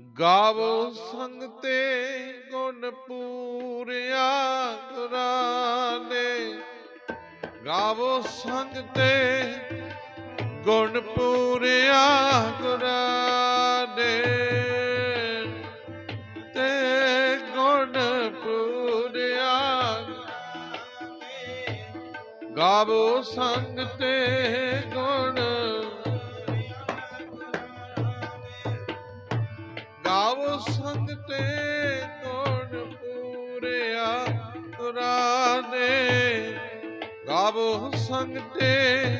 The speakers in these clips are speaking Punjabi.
ਗਾਵੋ ਸੰਗਤੇ ਗੁਣ ਪੂਰਿਆ ਗੁਰਾਂ ਨੇ ਗਾਵੋ ਸੰਗਤੇ ਗੁਣ ਪੂਰਿਆ ਗੁਰਾਂ ਨੇ ਤੇ ਗੁਣ ਪੂਰਿਆ ਗਾਵੋ ਸੰਗਤੇ ਗੁਣ ਗਾਵੋ ਸੰਗ ਤੇ ਗੁਣ ਪੂਰਿਆ ਗੁਰਾਨੇ ਗਾਵੋ ਸੰਗ ਤੇ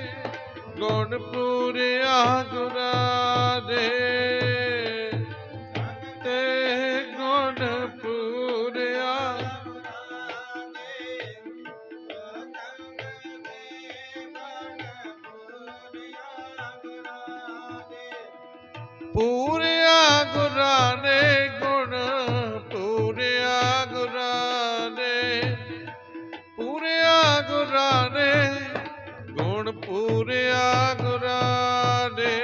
ਗੁਣ ਪੂਰਿਆ ਗੁਰਾਨੇ। ਤੇ ਗੁਣ ਪੂਰਿਆ ਪੂਰੇ ਗੁਰਾਂ ਨੇ ਗੁਣ ਪੂਰਿਆ ਗੁਰਾਂ ਨੇ ਪੂਰਿਆ ਗੁਰਾਂ ਨੇ ਗੁਣ ਪੂਰਿਆ ਗੁਰਾਂ ਨੇ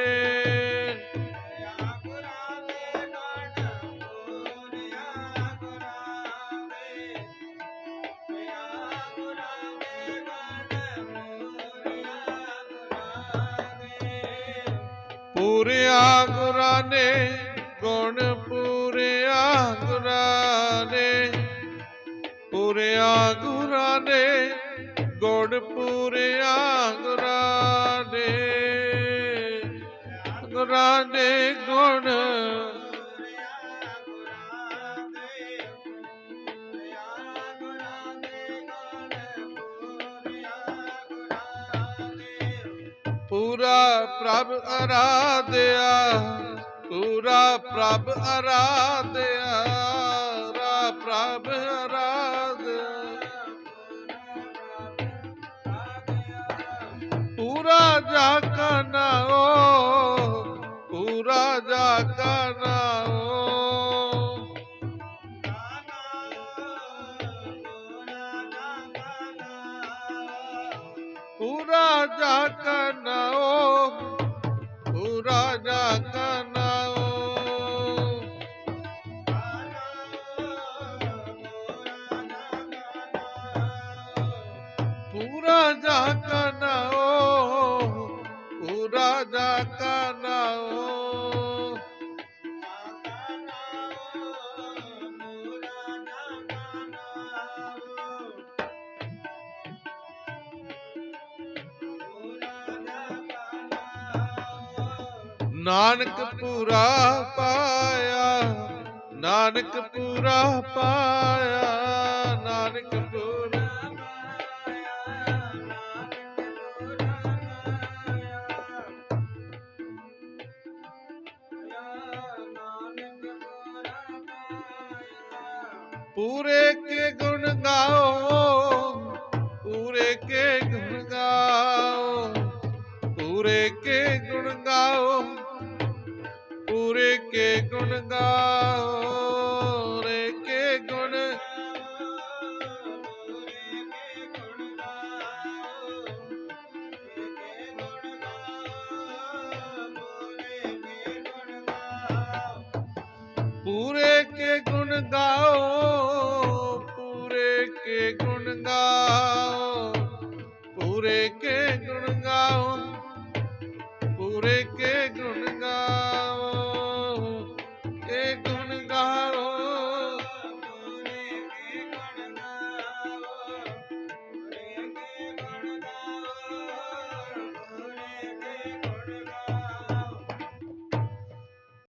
ਪੂਰਿਆ ਗੁਰਾਂ ਨੇ ਗੁਣ ਪੂਰਿਆ ਗੁਰਾਂ ਨੇ? ਪੂਰਿਆ ਗੁਰਾਂ ਨੇ ਗੁਣ ਪੂਰਿਆ ਗੁਰਾਂ ਨੇ? ਗੁਰਾਂ ਨੇ ਗੁਣ ਪੂਰਾ ਪ੍ਰਭ ਅਰਾਧਿਆ। ਪੂਰਾ ਪ੍ਰਭ ਅਰਾਧਿਆ ਰਾ ਪ੍ਰਭ ਅਰਾਧਿਆ। ਪੂਰਾ ਜਾ ਕਾ ਪੂਰਾ ਜਾ ਕਾ ਪੂਰਾ ਜਾ ਕਾ ਪੂਰਾ ਜਾ ਕਾ ਕਾ ਪੂਰਾ ਜਾ ਕਾ ਨਾਓ। ਨਾਨਕ ਪੂਰਾ ਪਾਇਆ ਨਾਨਕ ਪੂਰਾ ਪਾਇਆ ਨਾਨਕ ਪੂਰੇ ਕੇ ਗੁਣ ਗਾਓ, ਪੂਰੇ ਕੇ ਗੁਣ ਗਾਓ, ਪੂਰੇ ਕੇ ਗੁਣ ਗਾਓ, ਪੂਰੇ ਕੇ ਗੁਣ ਗਾਓ ਰੇ ਕੇ ਗੁਣ ਪੂਰੇ ਕੇ ਗੁਣ ਗਾਓ ਗੁਣ ਗਾਓ। ਪੂਰੇ ਕੇ ਗੁਣ ਗਾਓ। ਪੂਰੇ